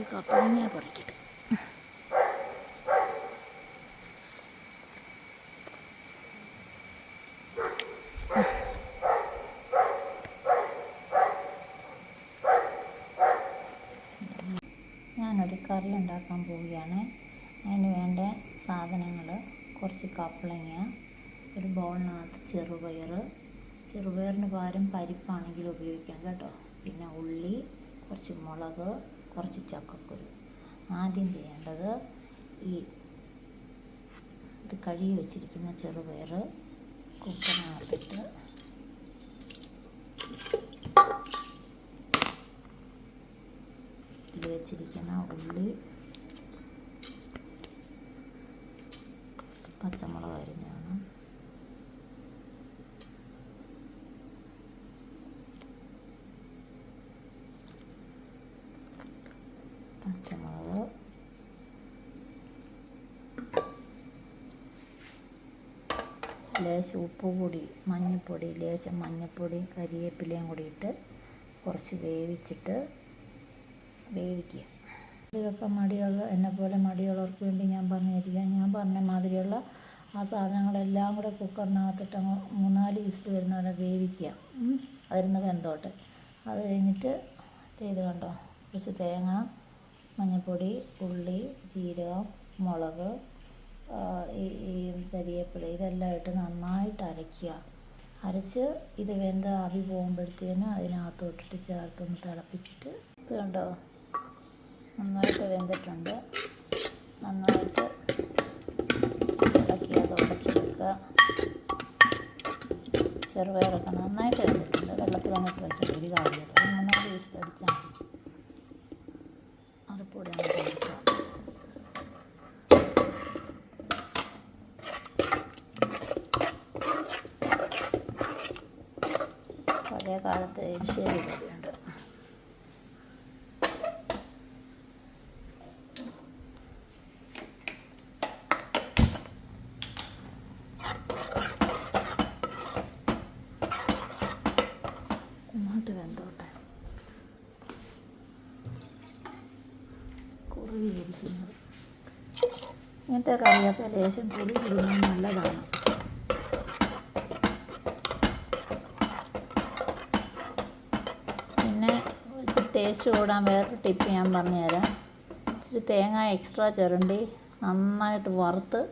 ഒരു കപ്പളങ്ങ പറിക്കട്ടെ ഞാനൊരു കറി ഉണ്ടാക്കാൻ പോവുകയാണ്. അതിന് വേണ്ട സാധനങ്ങൾ കുറച്ച് കപ്പളങ്ങ ഒരു ബൗളിനകത്ത് ചെറുപയർ ചെറുപയറിന് പകരം പരിപ്പാണെങ്കിലും ഉപയോഗിക്കാം കേട്ടോ. പിന്നെ ഉള്ളി കുറച്ച് മുളക് കുറച്ച് ചക്കക്കുരു ആദ്യം ചെയ്യേണ്ടത് ഈ ഇത് കഴുകി വെച്ചിരിക്കുന്ന ചെറുപയർ കുക്കറിനകത്തിട്ട് വെച്ചിരിക്കുന്ന ഉള്ളി പച്ചമുളക് അരിഞ്ഞാണ് പച്ചമുളക് ലേശം ഉപ്പ് കൂടി മഞ്ഞൾപ്പൊടി ലേശം മഞ്ഞൾപ്പൊടിയും കരിവേപ്പിലയും കൂടി ഇട്ട് കുറച്ച് വേവിച്ചിട്ട് വേവിക്കുക. ഇതൊക്കെ മടിയുള്ള എന്നെ പോലെ മടിയുള്ളവർക്ക് വേണ്ടി ഞാൻ പറഞ്ഞു തരിക ഞാൻ പറഞ്ഞ മാതിരിയുള്ള ആ സാധനങ്ങളെല്ലാം കൂടെ കുക്കറിനകത്തിട്ട് അങ്ങ് മൂന്നാൽ വിസിൽ വരുന്നവരെ വേവിക്കുക. അതിരുന്ന് വെന്തോട്ടെ. അത് കഴിഞ്ഞിട്ട് ചെയ്ത് കണ്ടോ? കുറച്ച് തേങ്ങ മഞ്ഞൾപ്പൊടി ഉള്ളി ജീരകം മുളക് ഈ ഈ കരിയേപ്പില ഇതെല്ലാം ഇട്ട് നന്നായിട്ട് അരയ്ക്കുക. അരച്ച് ഇത് വെന്ത ആവി പോകുമ്പോഴത്തേനും അതിനകത്തോട്ടിട്ട് ചേർത്തൊന്ന് തിളപ്പിച്ചിട്ട് ഇത് കണ്ടോ? നന്നായിട്ട് വെന്തിട്ടുണ്ട്. നന്നായിട്ട് ഇളക്കി അത് ഉടച്ചെടുക്കുക ചെറുപയറൊക്കെ നന്നായിട്ട് വെന്തിട്ടുണ്ട്. വെള്ളത്തിൽ വന്നിട്ട് വയ്ക്കില്ല ഒരു കാര്യമില്ല നന്നായിട്ട് അടിച്ചാൽ മതി. അങ്ങോട്ട് കൊടുക്കുക പഴയ കാലത്ത് എരിശ്ശേരി പൊടിയുണ്ട് നന്നായിട്ട് വെന്തോട്ടെ കുറുകിയിരിക്കുന്നത് ഇങ്ങനത്തെ കറിയൊക്കെ ലേശം പുളി ഇടുന്നത് നല്ലതാണ്. പിന്നെ ഇച്ചിരി ടേസ്റ്റ് കൂടാൻ വേറൊരു ടിപ്പ് ഞാൻ പറഞ്ഞുതരാം. ഇച്ചിരി തേങ്ങ എക്സ്ട്രാ ചിരണ്ടി നന്നായിട്ട് വറുത്ത്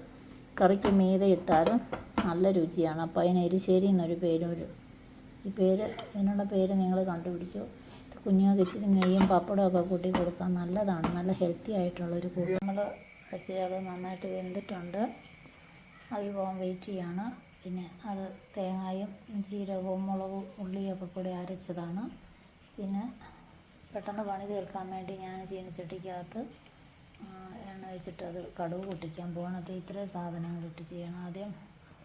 കറിക്ക് മീതെ ഇട്ടാലും നല്ല രുചിയാണ്. അപ്പോൾ അതിന് എരിശ്ശേരി എന്നൊരു പേരും വരും. ഈ പേര് ഇതിനുള്ള പേര് നിങ്ങൾ കണ്ടുപിടിച്ചു. കുഞ്ഞുങ്ങൾക്ക് ഇച്ചിരി നെയ്യും പപ്പടമൊക്കെ കൂട്ടി കൊടുക്കാൻ നല്ലതാണ്. നല്ല ഹെൽത്തി ആയിട്ടുള്ളൊരു കൂട്ട് നമ്മൾ അത് നന്നായിട്ട് വെന്തിട്ടുണ്ട്. അത് പോകാൻ വെയിറ്റ് ചെയ്യാണ്. പിന്നെ അത് തേങ്ങായും ജീരകവും മുളകും ഉള്ളിയൊക്കെ കൂടി അരച്ചതാണ്. പിന്നെ പെട്ടെന്ന് പണി തീർക്കാൻ വേണ്ടി ഞാൻ ചീനച്ചട്ടിക്കകത്ത് എണ്ണ വെച്ചിട്ട് അത് കടുക് പൊട്ടിക്കാൻ പോകണം അപ്പോൾ ഇത്രയും സാധനങ്ങളിട്ട് ചെയ്യണം. ആദ്യം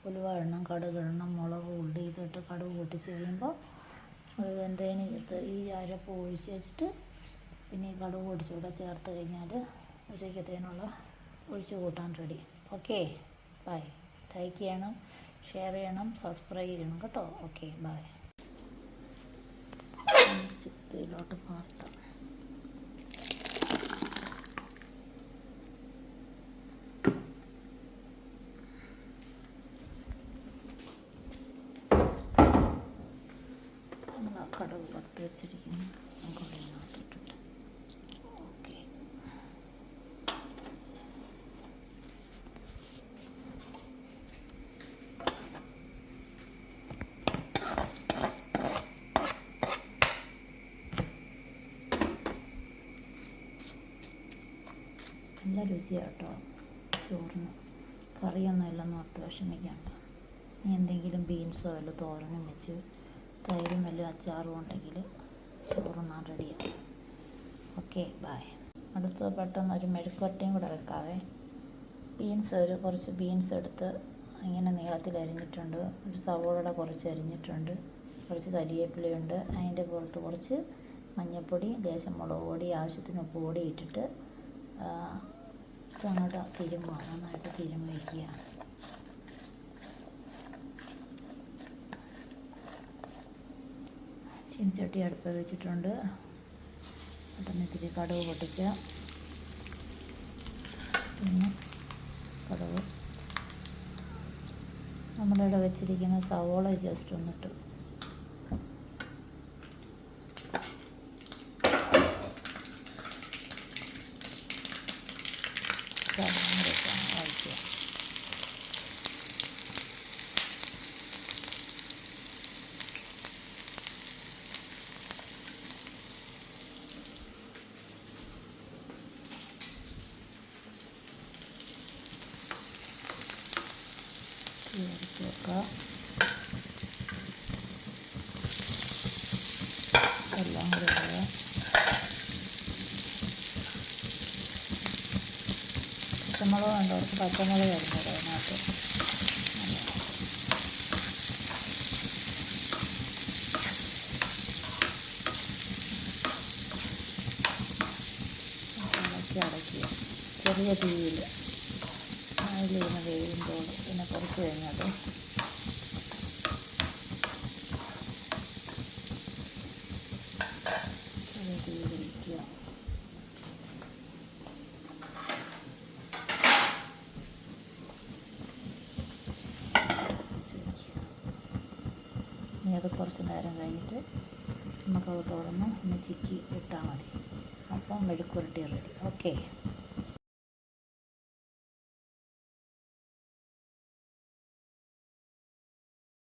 ഉലുവ എണ്ണം കടുക് എണ്ണം മുളക് ഉള്ളി ഇതിട്ട് കടുക് പൊട്ടിച്ച് കഴിയുമ്പോൾ അത് വെന്തതിന് ഈ അരപ്പ് ഒഴിച്ച് വെച്ചിട്ട് പിന്നെ ഈ കടുക് പൊടിച്ചുകൂടെ ചേർത്ത് കഴിഞ്ഞാൽ ഉച്ചയ്ക്കത്തേനുള്ള ഒഴിച്ച് കൂട്ടാൻ റെഡി ഓക്കെ ബൈ ലൈക്ക് ചെയ്യണം ഷെയർ ചെയ്യണം സബ്സ്ക്രൈബ് ചെയ്യണം കേട്ടോ. ഓക്കെ ബൈ ചിത്തയിലോട്ട് പാർത്താം കടവ് പുറത്ത് വെച്ചിരിക്കുന്നു ഓക്കെ രുചിയാണ് കേട്ടോ ചോറിന് കറിയൊന്നും ഇല്ലെന്ന് ഓർത്ത് വിഷമിക്കണ്ട. നീ എന്തെങ്കിലും ബീൻസോ വല്ല തോരനും വെച്ച് തൈരും വല്ല അച്ചാറും ഉണ്ടെങ്കിൽ ചോറുണ്ണാൻ റെഡിയാണ് ഓക്കെ ബായ് അടുത്ത് പെട്ടെന്ന് ഒരു മെഴുക്കുവട്ടയും കൂടെ വെക്കാവേ. ബീൻസ് ഒരു കുറച്ച് ബീൻസ് എടുത്ത് ഇങ്ങനെ നീളത്തിൽ അരിഞ്ഞിട്ടുണ്ട്. ഒരു സവോളയുടെ കുറച്ച് അരിഞ്ഞിട്ടുണ്ട്. കുറച്ച് കരിവേപ്പിലയുണ്ട് അതിന്റെ പുറത്ത് കുറച്ച് മഞ്ഞൾപ്പൊടി ലേശം മുളക് പൊടി ആവശ്യത്തിന് ഉപ്പ് പൊടി ഇട്ടിട്ട് ആ, അങ്ങോട്ട് തിരുമ്മുക നന്നായിട്ട് തിരുമ്മി വയ്ക്കുക ചീനച്ചട്ടി അടുപ്പ് വെച്ചിട്ടുണ്ട്. പെട്ടെന്ന് ഇത്തിരി കടവ് പൊട്ടിക്കുക. പിന്നെ കടുക്. നമ്മളിവിടെ വെച്ചിരിക്കുന്ന സവോള ജസ്റ്റ് ഒന്നിട്ട് ചേർത്ത് വെക്കുക എല്ലാം കൂടെ ഇടുക പച്ചമുളക് വേണ്ടവർക്ക് പച്ചമുളക് അരിഞ്ഞത് അതിനകത്ത് അടയ്ക്കുക ചെറിയ തീയിൽ. അതിലിരുന്ന് വേവുമ്പോൾ പിന്നെ കുറച്ച് കഴിഞ്ഞത് അത് കുറച്ച് നേരം കഴിഞ്ഞിട്ട് നമുക്കത് തുറന്ന് ഒന്ന് ചിക്കി ഇട്ടാൽ മതി. അപ്പം മെഴുക്കുരുട്ടി റെഡി ഓക്കെ